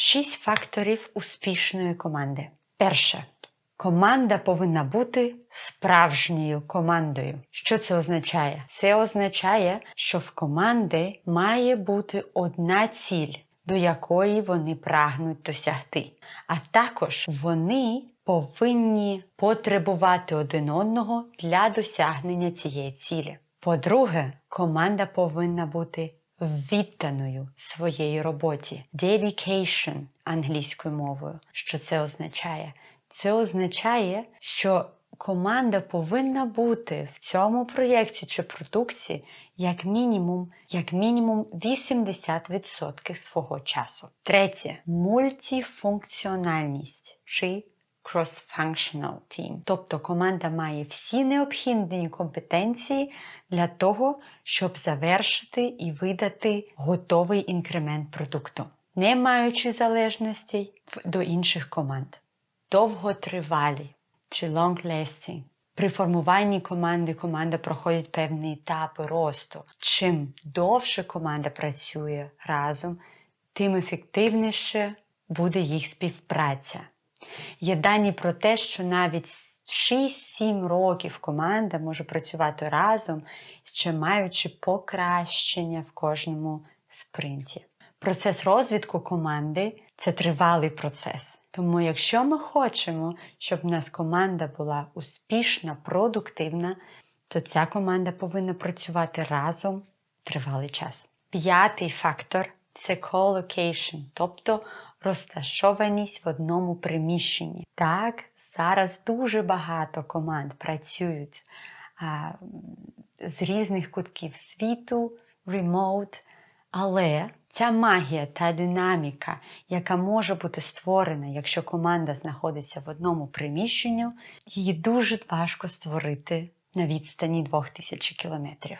Шість факторів успішної команди. Перше. Команда повинна бути справжньою командою. Що це означає? Це означає, що в команди має бути одна ціль, до якої вони прагнуть досягти. А також вони повинні потребувати один одного для досягнення цієї цілі. По-друге, команда повинна бути відданою своєї роботі. Dedication англійською мовою. Що це означає? Це означає, що команда повинна бути в цьому проєкті чи продукції як мінімум, як мінімум 80% свого часу. Третє мультифункціональність чи cross-functional team. Тобто команда має всі необхідні компетенції для того, щоб завершити і видати готовий інкремент продукту, не маючи залежностей до інших команд. Довготривалі чи long-lasting. При формуванні команди команда проходить певні етапи росту. Чим довше команда працює разом, тим ефективніше буде їх співпраця. Є дані про те, що навіть 6-7 років команда може працювати разом, ще маючи покращення в кожному спринті. Процес розвитку команди це тривалий процес. Тому, якщо ми хочемо, щоб в нас команда була успішна, продуктивна, то ця команда повинна працювати разом тривалий час. П'ятий фактор це co-location, тобто розташованість в одному приміщенні. Так, зараз дуже багато команд працюють а, з різних кутків світу, remote, але ця магія та динаміка, яка може бути створена, якщо команда знаходиться в одному приміщенні, її дуже важко створити на відстані 2000 кілометрів.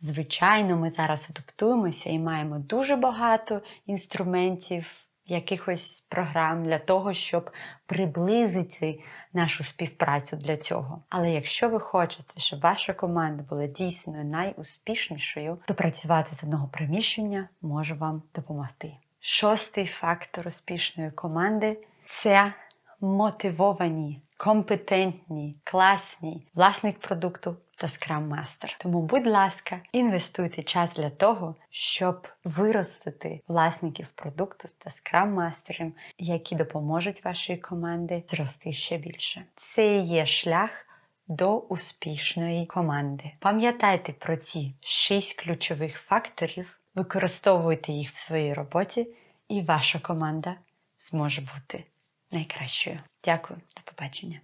Звичайно, ми зараз адаптуємося і маємо дуже багато інструментів, якихось програм для того, щоб приблизити нашу співпрацю для цього. Але якщо ви хочете, щоб ваша команда була дійсно найуспішнішою, то працювати з одного приміщення може вам допомогти. Шостий фактор успішної команди це мотивовані, компетентні, класні власник продукту та Scrum Master. Тому, будь ласка, інвестуйте час для того, щоб виростити власників продукту та Scrum Master, які допоможуть вашій команді зрости ще більше. Це є шлях. До успішної команди. Пам'ятайте про ці шість ключових факторів, використовуйте їх в своїй роботі, і ваша команда зможе бути найкращою. Дякую, до побачення.